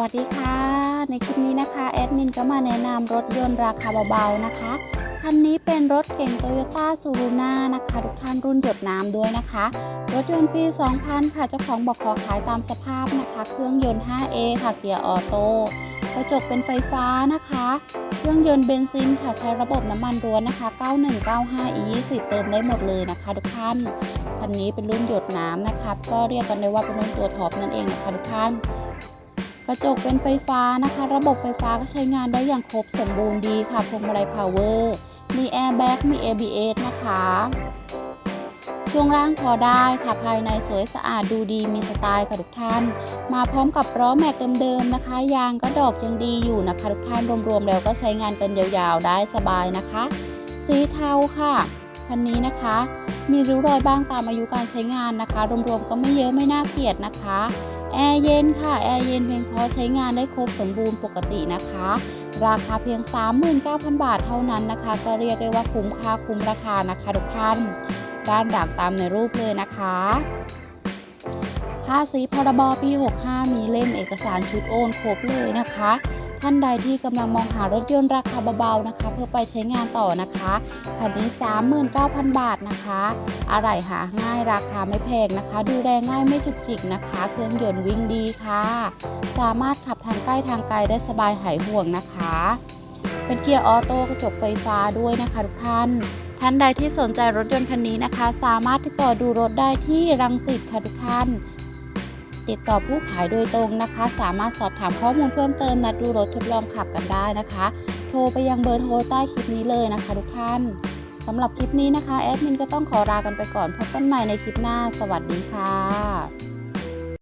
วัสดีค่ะ ในคลิปนี้นะคะแอดมินก็มาแนะนำรถยนต์ราคาเบาๆนะคะคันนี้เป็นรถเก่งโตโยต้าซูรุน่านะคะ ทุกท่านรุ่นหยดน้ำด้วยนะคะ รถยนต์ปี 2000 ค่ะเจ้าของบอกขอขายตามสภาพนะคะ เครื่องยนต์ 5A ค่ะเกียร์ออโต้กระจกเป็นไฟฟ้านะคะ เครื่องยนต์เบนซินค่ะใช้ระบบน้ำมันล้วนนะคะ 9195 E20 เติมได้หมดเลยนะคะ ทุกท่านคันนี้เป็นรุ่นหยดน้ำนะคะก็เรียกกันได้ว่าเป็นรุ่นตัวท็อปนั่นเองนะคะทุกท่าน กระจกเป็นไฟฟ้านะคะ ระบบไฟฟ้าก็ใช้งานได้อย่างครบสมบูรณ์ดีค่ะพวงมาลัยพาวเวอร์มีแอร์แบ็กมี ABS นะคะ ช่วงล่างพอได้ค่ะภายในสวยสะอาดดูดีมีสไตล์ค่ะทุกท่าน มาพร้อมกับล้อแม็กเดิมๆนะคะ ยางก็ดอกยังดีอยู่นะคะทุกท่านรวมๆแล้วก็ใช้งานกันยาวๆได้สบายนะคะ สีเทาค่ะคันนี้นะคะ มีริ้วรอยบ้างตามอายุการใช้งานนะคะ รวมๆก็ไม่เยอะไม่น่าเกลียดนะคะ แอร์เย็นค่ะ แอร์เย็นเพียงพอใช้งานได้ครบสมบูรณ์ปกตินะคะ ราคาเพียง 39,000 บาทเท่านั้นนะคะ ก็เรียกได้ว่าคุ้มค่าคุ้มราคานะคะทุกท่านด้านดักตามในรูปเลยนะคะ ภาษีพรบปี 65 มีเล่มเอกสารชุดโอนครบเลยนะคะ ท่านใดที่กำลังมองหารถยนต์ราคาเบาๆนะคะ เพื่อไปใช้งานต่อนะคะคันนี้ 39,000 บาทนะคะ อะไรหาง่ายราคาไม่แพงนะคะ ดูแลง่ายไม่จุกจิกนะคะ เครื่องยนต์วิ่งดีค่ะ สามารถขับทางใกล้ทางไกลได้สบายหายห่วงนะคะ เป็นเกียร์ออโต้กระจกไฟฟ้าด้วยนะคะทุกท่านท่านใดที่สนใจรถยนต์คันนี้นะคะ สามารถติดต่อดูรถได้ที่รังสิตค่ะทุกท่าน ติดต่อผู้ขายโดยตรงนะคะ สามารถสอบถามข้อมูลเพิ่มเติมนัดดูรถทดลองขับกันได้นะคะ โทรไปยังเบอร์โทรใต้คลิปนี้เลยนะคะทุกท่านสำหรับคลิปนี้นะคะแอดมินก็ต้องขอลากันไปก่อนพบกันใหม่ในคลิปหน้า สวัสดีค่ะ